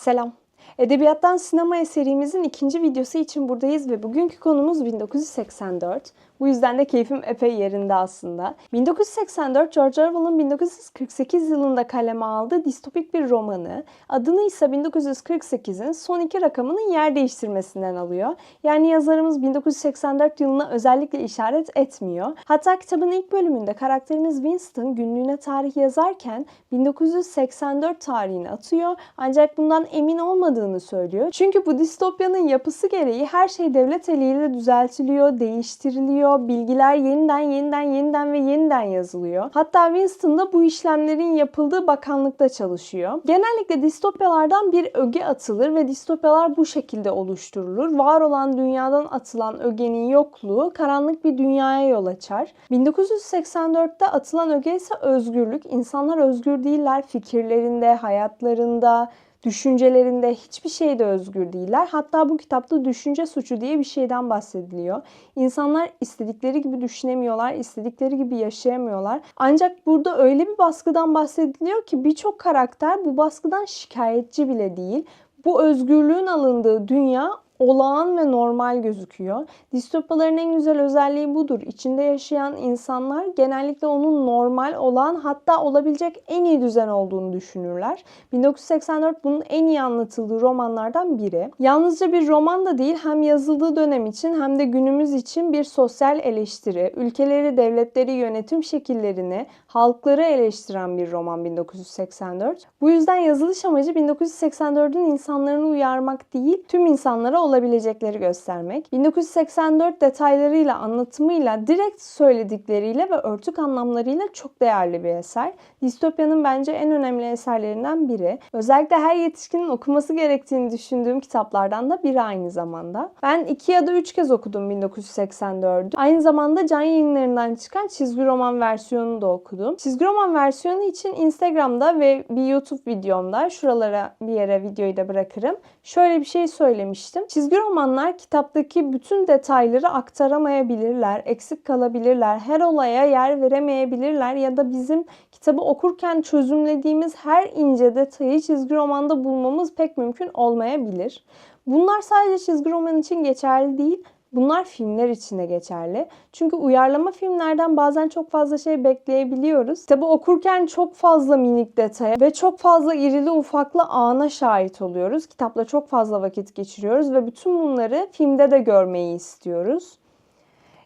Selam. Edebiyattan sinemaya serimizin ikinci videosu için buradayız ve bugünkü konumuz 1984. Bu yüzden de keyfim epey yerinde aslında. 1984 George Orwell'ın 1948 yılında kaleme aldığı distopik bir romanı. Adını ise 1948'in son iki rakamının yer değiştirmesinden alıyor. Yani yazarımız 1984 yılına özellikle işaret etmiyor. Hatta kitabın ilk bölümünde karakterimiz Winston günlüğüne tarih yazarken 1984 tarihini atıyor ancak bundan emin olmadığını söylüyor. Çünkü bu distopyanın yapısı gereği her şey devlet eliyle düzeltiliyor, değiştiriliyor, bilgiler yeniden yeniden yeniden ve yeniden yazılıyor. Hatta Winston da bu işlemlerin yapıldığı bakanlıkta çalışıyor. Genellikle distopyalardan bir öge atılır ve distopyalar bu şekilde oluşturulur. Var olan dünyadan atılan ögenin yokluğu karanlık bir dünyaya yol açar. 1984'te atılan öge ise özgürlük. İnsanlar özgür değiller fikirlerinde, hayatlarında, düşüncelerinde hiçbir şeyde özgür değiller. Hatta bu kitapta düşünce suçu diye bir şeyden bahsediliyor. İnsanlar istedikleri gibi düşünemiyorlar, istedikleri gibi yaşayamıyorlar. Ancak burada öyle bir baskıdan bahsediliyor ki birçok karakter bu baskıdan şikayetçi bile değil. Bu özgürlüğün alındığı dünya olağan ve normal gözüküyor. Distopyaların en güzel özelliği budur. İçinde yaşayan insanlar genellikle onun normal olan hatta olabilecek en iyi düzen olduğunu düşünürler. 1984 bunun en iyi anlatıldığı romanlardan biri. Yalnızca bir roman da değil hem yazıldığı dönem için hem de günümüz için bir sosyal eleştiri, ülkeleri, devletleri, yönetim şekillerini, halkları eleştiren bir roman 1984. Bu yüzden yazılış amacı 1984'ün insanlarını uyarmak değil, tüm insanlara olabilecekleri göstermek. 1984 detaylarıyla, anlatımıyla, direkt söyledikleriyle ve örtük anlamlarıyla çok değerli bir eser. Distopya'nın bence en önemli eserlerinden biri. Özellikle her yetişkinin okuması gerektiğini düşündüğüm kitaplardan da biri aynı zamanda. Ben iki ya da üç kez okudum 1984'ü. Aynı zamanda Can Yayınları'ndan çıkan çizgi roman versiyonunu da okudum. Çizgi roman versiyonu için Instagram'da ve bir YouTube videomda şuralara bir yere videoyu da bırakırım. Şöyle bir şey söylemiştim. Çizgi romanlar kitaptaki bütün detayları aktaramayabilirler, eksik kalabilirler, her olaya yer veremeyebilirler ya da bizim kitabı okurken çözümlediğimiz her ince detayı çizgi romanda bulmamız pek mümkün olmayabilir. Bunlar sadece çizgi roman için geçerli değil, Bunlar filmler için geçerli. Çünkü uyarlama filmlerden bazen çok fazla şey bekleyebiliyoruz. Kitabı okurken çok fazla minik detaya ve çok fazla irili ufaklı ana şahit oluyoruz. Kitapla çok fazla vakit geçiriyoruz ve bütün bunları filmde de görmeyi istiyoruz.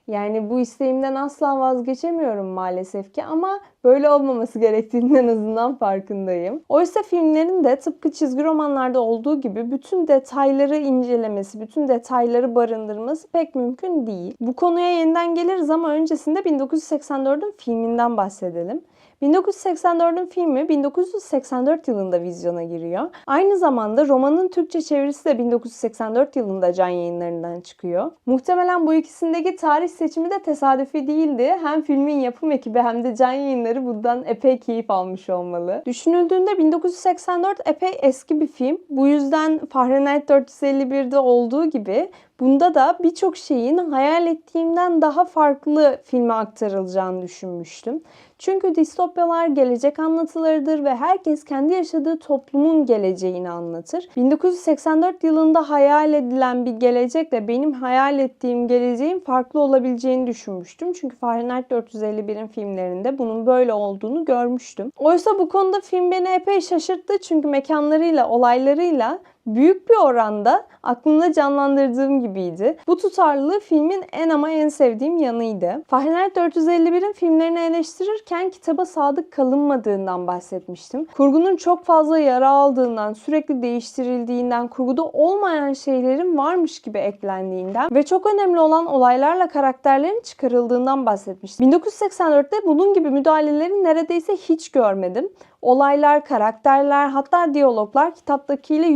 Yani bu isteğimden asla vazgeçemiyorum maalesef ki ama böyle olmaması gerektiğinin en azından farkındayım. Oysa filmlerin de tıpkı çizgi romanlarda olduğu gibi bütün detayları incelemesi, bütün detayları barındırması pek mümkün değil. Bu konuya yeniden geliriz ama öncesinde 1984'ün filminden bahsedelim. 1984'ün filmi 1984 yılında vizyona giriyor. Aynı zamanda romanın Türkçe çevirisi de 1984 yılında can yayınlarından çıkıyor. Muhtemelen bu ikisindeki tarih seçimi de tesadüfi değildi. Hem filmin yapım ekibi hem de can yayınları bundan epey keyif almış olmalı. Düşünüldüğünde 1984 epey eski bir film. Bu yüzden Fahrenheit 451'de olduğu gibi Bunda da birçok şeyin hayal ettiğimden daha farklı filme aktarılacağını düşünmüştüm. Çünkü distopyalar gelecek anlatılarıdır ve herkes kendi yaşadığı toplumun geleceğini anlatır. 1984 yılında hayal edilen bir gelecekle benim hayal ettiğim geleceğin farklı olabileceğini düşünmüştüm. Çünkü Fahrenheit 451'in filmlerinde bunun böyle olduğunu görmüştüm. Oysa bu konuda film beni epey şaşırttı çünkü mekanlarıyla, olaylarıyla büyük bir oranda aklımda canlandırdığım gibiydi. Bu tutarlılığı filmin en ama en sevdiğim yanıydı. Fahrenheit 451'in filmlerini eleştirirken kitaba sadık kalınmadığından bahsetmiştim. Kurgunun çok fazla yara aldığından, sürekli değiştirildiğinden, kurguda olmayan şeylerin varmış gibi eklendiğinden ve çok önemli olan olaylarla karakterlerin çıkarıldığından bahsetmiştim. 1984'te bunun gibi müdahaleleri neredeyse hiç görmedim olaylar, karakterler hatta diyaloglar kitaptakiyle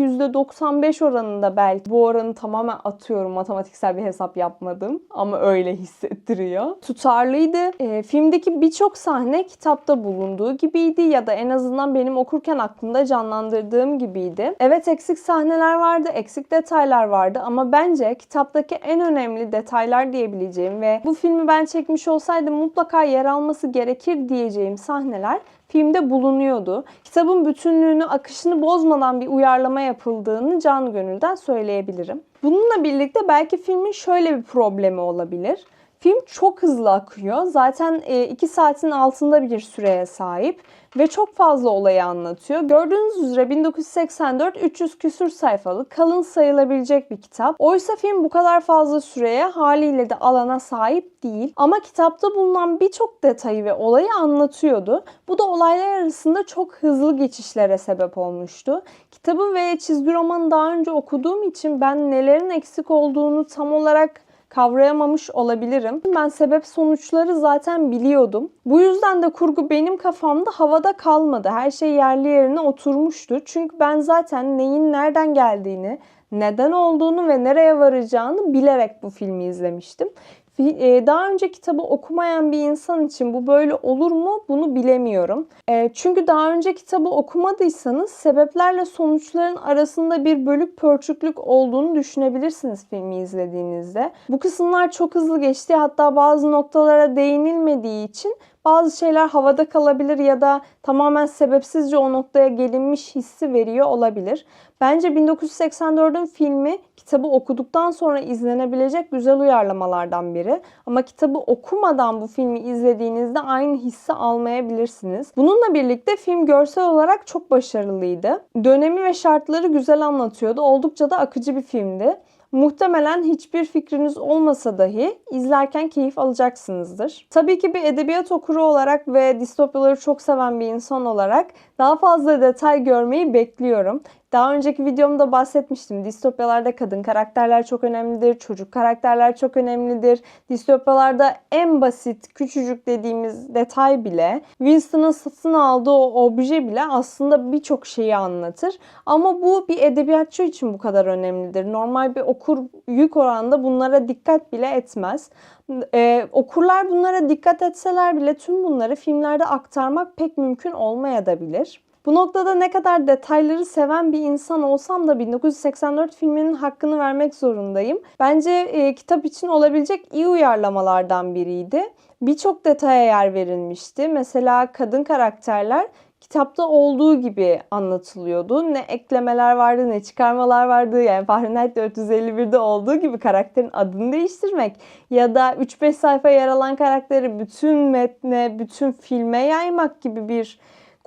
%95 oranında belki. Bu oranı tamamen atıyorum. Matematiksel bir hesap yapmadım ama öyle hissettiriyor. Tutarlıydı. E, filmdeki birçok sahne kitapta bulunduğu gibiydi ya da en azından benim okurken aklımda canlandırdığım gibiydi. Evet eksik sahneler vardı, eksik detaylar vardı ama bence kitaptaki en önemli detaylar diyebileceğim ve bu filmi ben çekmiş olsaydım mutlaka yer alması gerekir diyeceğim sahneler filmde bulunuyordu. Kitabın bütünlüğünü, akışını bozmadan bir uyarlama yapıldığını can gönülden söyleyebilirim. Bununla birlikte belki filmin şöyle bir problemi olabilir. Film çok hızlı akıyor. Zaten 2 e, saatin altında bir süreye sahip ve çok fazla olayı anlatıyor. Gördüğünüz üzere 1984 300 küsür sayfalık kalın sayılabilecek bir kitap. Oysa film bu kadar fazla süreye haliyle de alana sahip değil. Ama kitapta bulunan birçok detayı ve olayı anlatıyordu. Bu da olaylar arasında çok hızlı geçişlere sebep olmuştu. Kitabı ve çizgi romanı daha önce okuduğum için ben nelerin eksik olduğunu tam olarak kavrayamamış olabilirim. Ben sebep sonuçları zaten biliyordum. Bu yüzden de kurgu benim kafamda havada kalmadı. Her şey yerli yerine oturmuştu. Çünkü ben zaten neyin nereden geldiğini, neden olduğunu ve nereye varacağını bilerek bu filmi izlemiştim. E, daha önce kitabı okumayan bir insan için bu böyle olur mu bunu bilemiyorum. E, çünkü daha önce kitabı okumadıysanız sebeplerle sonuçların arasında bir bölük pörçüklük olduğunu düşünebilirsiniz filmi izlediğinizde. Bu kısımlar çok hızlı geçti hatta bazı noktalara değinilmediği için bazı şeyler havada kalabilir ya da tamamen sebepsizce o noktaya gelinmiş hissi veriyor olabilir. Bence 1984'ün filmi kitabı okuduktan sonra izlenebilecek güzel uyarlamalardan biri. Ama kitabı okumadan bu filmi izlediğinizde aynı hissi almayabilirsiniz. Bununla birlikte film görsel olarak çok başarılıydı. Dönemi ve şartları güzel anlatıyordu. Oldukça da akıcı bir filmdi. Muhtemelen hiçbir fikriniz olmasa dahi izlerken keyif alacaksınızdır. Tabii ki bir edebiyat okuru olarak ve distopyaları çok seven bir insan olarak daha fazla detay görmeyi bekliyorum. Daha önceki videomda bahsetmiştim. Distopyalarda kadın karakterler çok önemlidir. Çocuk karakterler çok önemlidir. Distopyalarda en basit, küçücük dediğimiz detay bile Winston'ın satın aldığı o obje bile aslında birçok şeyi anlatır. Ama bu bir edebiyatçı için bu kadar önemlidir. Normal bir okur yük oranında bunlara dikkat bile etmez. Ee, okurlar bunlara dikkat etseler bile tüm bunları filmlerde aktarmak pek mümkün olmayabilir. Bu noktada ne kadar detayları seven bir insan olsam da 1984 filminin hakkını vermek zorundayım. Bence e, kitap için olabilecek iyi uyarlamalardan biriydi. Birçok detaya yer verilmişti. Mesela kadın karakterler kitapta olduğu gibi anlatılıyordu. Ne eklemeler vardı ne çıkarmalar vardı. Yani Fahrenheit 451'de olduğu gibi karakterin adını değiştirmek ya da 3-5 sayfa yer alan karakteri bütün metne, bütün filme yaymak gibi bir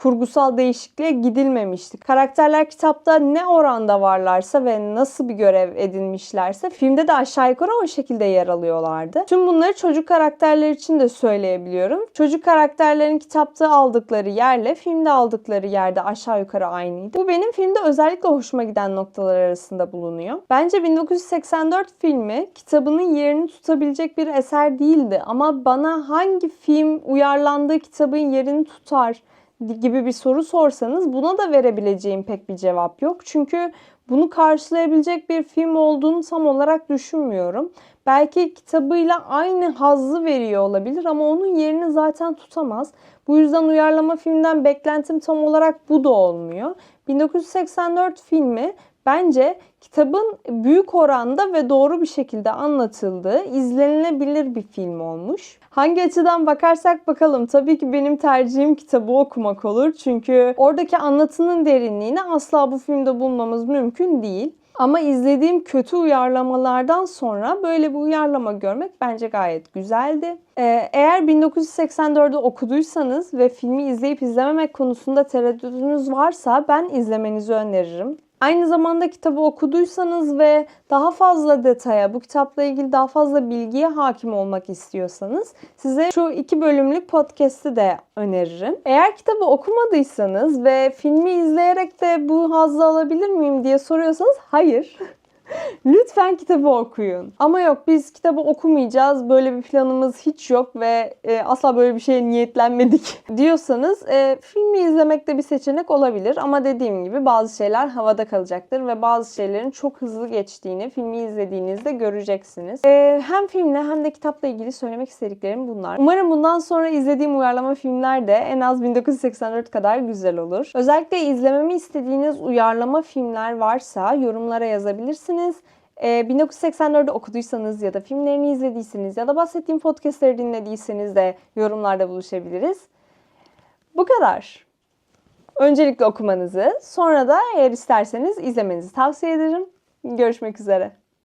kurgusal değişikliğe gidilmemişti. Karakterler kitapta ne oranda varlarsa ve nasıl bir görev edinmişlerse filmde de aşağı yukarı o şekilde yer alıyorlardı. Tüm bunları çocuk karakterler için de söyleyebiliyorum. Çocuk karakterlerin kitapta aldıkları yerle filmde aldıkları yerde aşağı yukarı aynıydı. Bu benim filmde özellikle hoşuma giden noktalar arasında bulunuyor. Bence 1984 filmi kitabının yerini tutabilecek bir eser değildi ama bana hangi film uyarlandığı kitabın yerini tutar gibi bir soru sorsanız buna da verebileceğim pek bir cevap yok. Çünkü bunu karşılayabilecek bir film olduğunu tam olarak düşünmüyorum. Belki kitabıyla aynı hazzı veriyor olabilir ama onun yerini zaten tutamaz. Bu yüzden uyarlama filmden beklentim tam olarak bu da olmuyor. 1984 filmi bence kitabın büyük oranda ve doğru bir şekilde anlatıldığı izlenilebilir bir film olmuş. Hangi açıdan bakarsak bakalım tabii ki benim tercihim kitabı okumak olur. Çünkü oradaki anlatının derinliğini asla bu filmde bulmamız mümkün değil. Ama izlediğim kötü uyarlamalardan sonra böyle bir uyarlama görmek bence gayet güzeldi. Ee, eğer 1984'ü okuduysanız ve filmi izleyip izlememek konusunda tereddütünüz varsa ben izlemenizi öneririm. Aynı zamanda kitabı okuduysanız ve daha fazla detaya, bu kitapla ilgili daha fazla bilgiye hakim olmak istiyorsanız size şu iki bölümlük podcast'i de öneririm. Eğer kitabı okumadıysanız ve filmi izleyerek de bu hazzı alabilir miyim diye soruyorsanız hayır. Lütfen kitabı okuyun. Ama yok biz kitabı okumayacağız. Böyle bir planımız hiç yok ve e, asla böyle bir şeye niyetlenmedik diyorsanız e, filmi izlemek de bir seçenek olabilir. Ama dediğim gibi bazı şeyler havada kalacaktır ve bazı şeylerin çok hızlı geçtiğini filmi izlediğinizde göreceksiniz. E, hem filmle hem de kitapla ilgili söylemek istediklerim bunlar. Umarım bundan sonra izlediğim uyarlama filmler de en az 1984 kadar güzel olur. Özellikle izlememi istediğiniz uyarlama filmler varsa yorumlara yazabilirsiniz dinlediyseniz, 1984'de okuduysanız ya da filmlerini izlediyseniz ya da bahsettiğim podcastleri dinlediyseniz de yorumlarda buluşabiliriz. Bu kadar. Öncelikle okumanızı, sonra da eğer isterseniz izlemenizi tavsiye ederim. Görüşmek üzere.